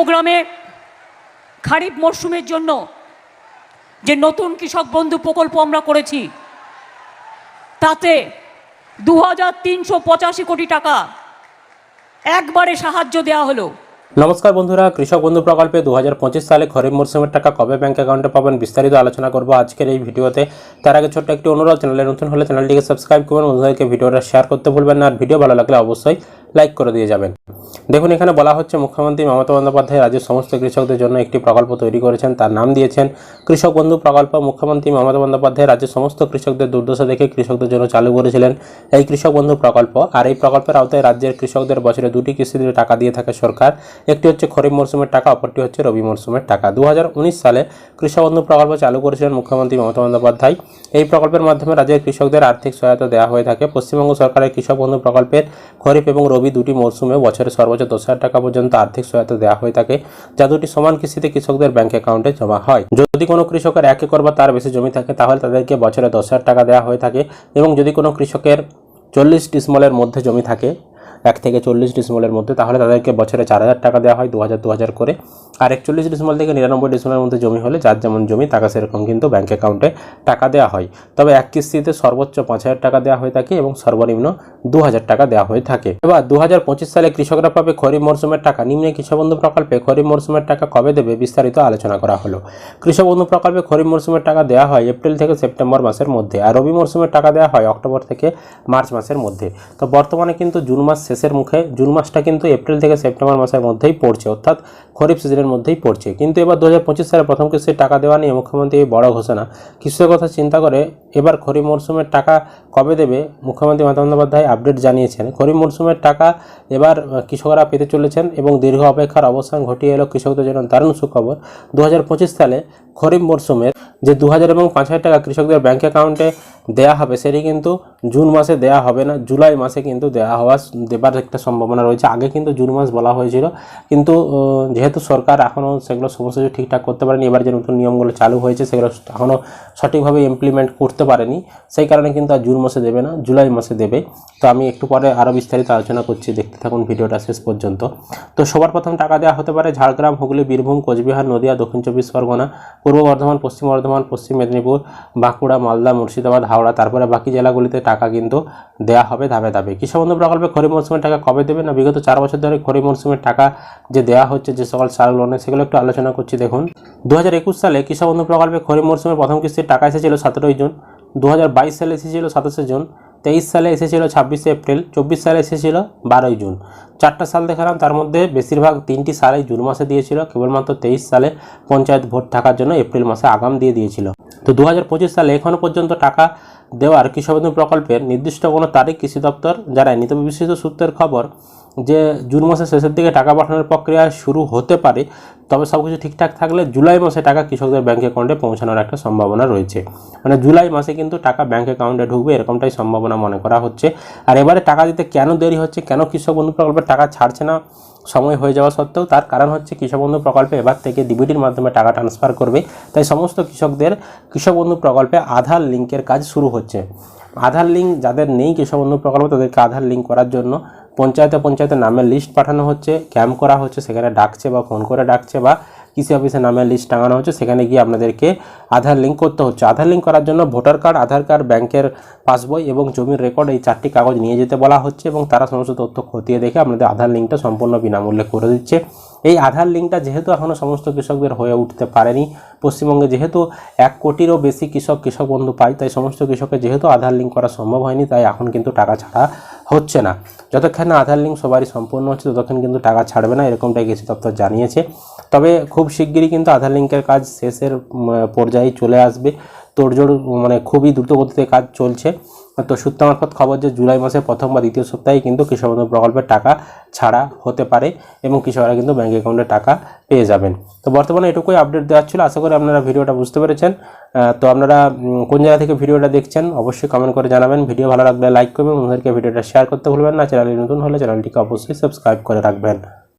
প্রোগ্রামে খারিফ মরশুমের জন্য যে নতুন কৃষক বন্ধু প্রকল্প আমরা করেছি, তাতে দু হাজার তিনশো পঁচাশি কোটি টাকা একবারে সাহায্য দেওয়া হলো। নমস্কার বন্ধুরা, কৃষক বন্ধু প্রকল্পে দু হাজার পঁচিশ সালে খরিফ মরশুমের টাকা কবে ব্যাংক অ্যাকাউন্টে পাবেন বিস্তারিত আলোচনা করব আজকের এই ভিডিওতে। তার আগে ছোট্ট একটি অনুরোধ, চ্যানেলে নতুন হলে চ্যানেলটিকে সাবস্ক্রাইব করবেন, বন্ধুদেরকে ভিডিওটা শেয়ার করতে ভুলবেন না। আর ভিডিও ভালো লাগলে অবশ্যই লাইক করে দিয়ে যাবেন। দেখুন, এখানে বলা হচ্ছে মুখ্যমন্ত্রী মমতা বন্দ্যোপাধ্যায় রাজ্যের সমস্ত কৃষকদের জন্য একটি প্রকল্প তৈরি করেছেন, তার নাম দিয়েছেন কৃষক বন্ধু প্রকল্প মুখ্যমন্ত্রী মমতা বন্দ্যোপাধ্যায় রাজ্যের সমস্ত কৃষকদের দুর্দশা দেখে কৃষকদের জন্য চালু করেছিলেন। এই কৃষক বন্ধু প্রকল্প আর এই প্রকল্পের আওতায় রাজ্যের কৃষকদের বছরে দুটি কিস্তিতে টাকা দিয়ে থাকে সরকার, একটি হচ্ছে খরিফ মরশুমের টাকা, অপরটি হচ্ছে রবি মরশুমের টাকা। দু হাজার উনিশ সালে কৃষক বন্ধু প্রকল্প চালু করেছিলেন মুখ্যমন্ত্রী মমতা বন্দ্যোপাধ্যায়। এই প্রকল্পের মাধ্যমে রাজ্যের কৃষকদের আর্থিক সহায়তা দেওয়া হয়ে থাকে। পশ্চিমবঙ্গ সরকারের কৃষক বন্ধু প্রকল্পের খরিফ এবং রবি দুটি মরশুমে বছরে সর্বোচ্চ দশ হাজার টাকা পর্যন্ত আর্থিক সহায়তা দেওয়া হয়ে থাকে, যা দুটি সমান কিস্তিতে কৃষকদের ব্যাংক অ্যাকাউন্টে জমা হয়। যদি কোনো কৃষকের এক একর বা তার বেশি জমি থাকে, তাহলে তাদেরকে বছরে দশ হাজার টাকা দেওয়া হয়ে থাকে এবং যদি কোনো কৃষকের চল্লিশ ডিসমলের মধ্যে জমি থাকে এক থেকে চল্লিশ ডিসমলের মধ্যে, তাহলে তাদেরকে বছরে চার হাজার টাকা দেওয়া হয় দু হাজার দু হাজার করে। আর একচল্লিশ ডিসমল থেকে নিরানব্বই ডিসমলের মধ্যে জমি হলে, যার যেমন জমি, তাকে সেরকম কিন্তু ব্যাঙ্ক অ্যাকাউন্টে টাকা দেওয়া হয়। তবে এক কিস্তিতে সর্বোচ্চ পাঁচ হাজার টাকা দেওয়া হয়ে থাকে এবং সর্বনিম্ন দু হাজার টাকা দেওয়া হয়ে থাকে। এবার দু হাজার পঁচিশ সালে কৃষকরা পাবে খরিফ মরশুমের টাকা। নিম্নে কৃষক বন্ধু প্রকল্পে খরিফ মরশুমের টাকা কবে দেবে বিস্তারিত আলোচনা করা হলো। কৃষক বন্ধু প্রকল্পে খরিফ মরশুমের টাকা দেওয়া হয় এপ্রিল থেকে সেপ্টেম্বর মাসের মধ্যে, আর রবি মরশুমের টাকা দেওয়া হয় অক্টোবর থেকে মার্চ মাসের মধ্যে। তো বর্তমানে কিন্তু জুন মাস শেষের মুখে জুন মাসটা কিন্তু এপ্রিল থেকে সেপ্টেম্বর মাসের মধ্যেই পড়ছে, অর্থাৎ খরিফ সিজনের মধ্যেই পড়ছে। কিন্তু এবার দু হাজার পঁচিশ সালে প্রথম কিস্তির টাকা দেওয়া নিয়ে মুখ্যমন্ত্রী এই বড় ঘোষণা। কৃষকের কথা চিন্তা করে এবার খরিফ মরশুমের টাকা কবে দেবে? মুখ্যমন্ত্রী মমতা বন্দ্যোপাধ্যায় আপডেট জানিয়েছেন। খরিফ মরশুমের টাকা এবার কৃষকরা পেতে চলেছেন এবং দীর্ঘ অপেক্ষার অবসান ঘটিয়ে এলো কৃষকদের জন্য দারুণ সুখবর। দু হাজার পঁচিশ সালে খরিফ মরশুমের যে দু হাজার এবং পাঁচ হাজার টাকা কৃষকদের ব্যাঙ্ক অ্যাকাউন্টে দেয়া হবে সেটি কিন্তু জুন মাসে দেয়া হবে না। জুলাই মাসে কিন্তু দেয়া হওয়া দেবার একটা সম্ভাবনা রয়েছে। আগে কিন্তু জুন মাস বলা হয়েছিল, কিন্তু যেহেতু সরকার এখনও সেগুলো সমস্ত কিছু ঠিকঠাক করতে পারেনি, এবার যে নতুন নিয়মগুলো চালু হয়েছে, সেগুলো এখনও সঠিকভাবে ইমপ্লিমেন্ট করতে পারেনি। সেই কারণে কিন্তু আর জুন মাসে দেবে না, জুলাই মাসে দেবে। তো আমি একটু পরে আরও বিস্তারিত আলোচনা করছি। দেখতে থাকুন ভিডিওটা শেষ পর্যন্ত। তো সবার প্রথম টাকা দেওয়া হতে পারে ঝাড়গ্রাম, হুগলি, বীরভূম, কোচবিহার, নদিয়া, দক্ষিণ চব্বিশ পরগনা, পূর্ব বর্ধমান, পশ্চিম বর্ধমান, পশ্চিম মেদিনীপুর, বাঁকুড়া, মালদা, মুর্শিদাবাদ হাওড়া, তারপরে বাকি জেলাগুলিতে টাকা কিন্তু দেওয়া হবে ধাপে ধাপে। কৃষক বন্ধু প্রকল্পে খরিফ মরশুমের টাকা কবে দেবে না? বিগত চার বছর ধরে খরিফ মরশুমের টাকা যে দেওয়া হচ্ছে, যে সকল সার লোনে সেগুলো একটু আলোচনা করছি, দেখুন। দু হাজার একুশ সালে কৃষক বন্ধু প্রকল্পে খরিফ মরশুমের প্রথম কিস্তির টাকা এসেছিল সতেরোই জুন। দু হাজার বাইশ সালে এসেছিল সাতাশে জুন। তেইশ সালে এসেছিল ছাব্বিশে এপ্রিল, চব্বিশ সালে এসেছিল বারোই জুন। চারটা সাল দেখালাম, তার মধ্যে বেশিরভাগ তিনটি সালেই জুন মাসে দিয়েছিল, কেবলমাত্র তেইশ সালে পঞ্চায়েত ভোট থাকার জন্য এপ্রিল মাসে আগাম দিয়ে দিয়েছিল। তো দু হাজার পঁচিশ সালে এখনও পর্যন্ত টাকা দেওয়ার কৃষকবন্ধু প্রকল্পের নির্দিষ্ট কোনো তারিখ কৃষি দপ্তর জানায়নি। তবে বিশেষ সূত্রের খবর যে জুন মাসের শেষের দিকে টাকা পাঠানোর প্রক্রিয়া শুরু হতে পারে, তবে সব কিছু ঠিকঠাক থাকলে জুলাই মাসে টাকা কৃষকদের ব্যাঙ্ক অ্যাকাউন্টে পৌঁছানোর একটা সম্ভাবনা রয়েছে। মানে জুলাই মাসে কিন্তু টাকা ব্যাঙ্ক অ্যাকাউন্টে ঢুকবে, এরকমটাই সম্ভাবনা মনে করা হচ্ছে। আর এবারে টাকা দিতে কেন দেরি হচ্ছে, কেন কৃষক বন্ধু প্রকল্পের টাকা ছাড়ছে না, সময় হয়ে যাওয়া সত্ত্বেও তার কারণ হচ্ছে কৃষক বন্ধু প্রকল্পে এবার থেকে ডিবিটির মাধ্যমে টাকা ট্রান্সফার করবে। তাই সমস্ত কৃষকদের, কৃষক বন্ধু প্রকল্পে আধার লিঙ্কের কাজ শুরু হচ্ছে। আধার লিঙ্ক যাদের নেই কৃষক বন্ধু প্রকল্প তাদেরকে আধার লিঙ্ক করার জন্য পঞ্চায়েতে পঞ্চায়েতে নামের লিস্ট পাঠানো হচ্ছে ক্যাম্প করা হচ্ছে, সেখানে ডাকছে বা ফোন করে ডাকছে বা কৃষি অফিসে নামের লিস্ট টাঙানো হচ্ছে, সেখানে গিয়ে আপনাদেরকে আধার লিঙ্ক করতে হচ্ছে। আধার লিঙ্ক করার জন্য ভোটার কার্ড আধার কার্ড ব্যাংকের পাসবই এবং জমির রেকর্ড এই চারটি কাগজ নিয়ে যেতে বলা হচ্ছে এবং তারা সমস্ত তথ্য খতিয়ে দেখে আপনাদের আধার লিঙ্কটা সম্পূর্ণ বিনামূল্যে করে দিচ্ছে। এই আধার লিঙ্কটা যেহেতু এখনও সমস্ত কৃষকদের হয়ে উঠতে পারেনি, পশ্চিমবঙ্গে যেহেতু এক কোটিরও বেশি কৃষক কৃষক বন্ধু পায়, তাই সমস্ত কৃষকের যেহেতু আধার লিঙ্ক করা সম্ভব হয়নি, তাই এখন কিন্তু টাকা ছাড়া হচ্ছে না। যতক্ষণ না আধার লিঙ্ক সবারই সম্পূর্ণ হচ্ছে, ততক্ষণ কিন্তু টাকা ছাড়বে না, এরকমটাই কিছু দপ্তর জানিয়েছে। তবে খুব শিগগিরই কিন্তু আধার লিঙ্কের কাজ শেষের পর্যায়ে চলে আসবে। তোড়জোড় মানে খুবই দ্রুত গতিতে কাজ চলছে। তো সূত্র মারফত খবর যে জুলাই মাসের প্রথম বা দ্বিতীয় সপ্তাহে কিন্তু কৃষক বন্ধু প্রকল্পের টাকা ছাড়া হতে পারে এবং কৃষকরা কিন্তু ব্যাঙ্ক অ্যাকাউন্টে টাকা পেয়ে যাবেন। তো বর্তমানে এটুকুই আপডেট দেওয়ার ছিল। আশা করি আপনারা ভিডিওটা বুঝতে পেরেছেন। তো আপনারা কোন জায়গা থেকে ভিডিওটা দেখছেন অবশ্যই কমেন্ট করে জানাবেন। ভিডিও ভালো লাগলে লাইক করবেন। ওদেরকে ভিডিওটা শেয়ার করতে ভুলবেন না। চ্যানেলে নতুন হলে চ্যানেলটিকে অবশ্যই সাবস্ক্রাইব করে রাখবেন।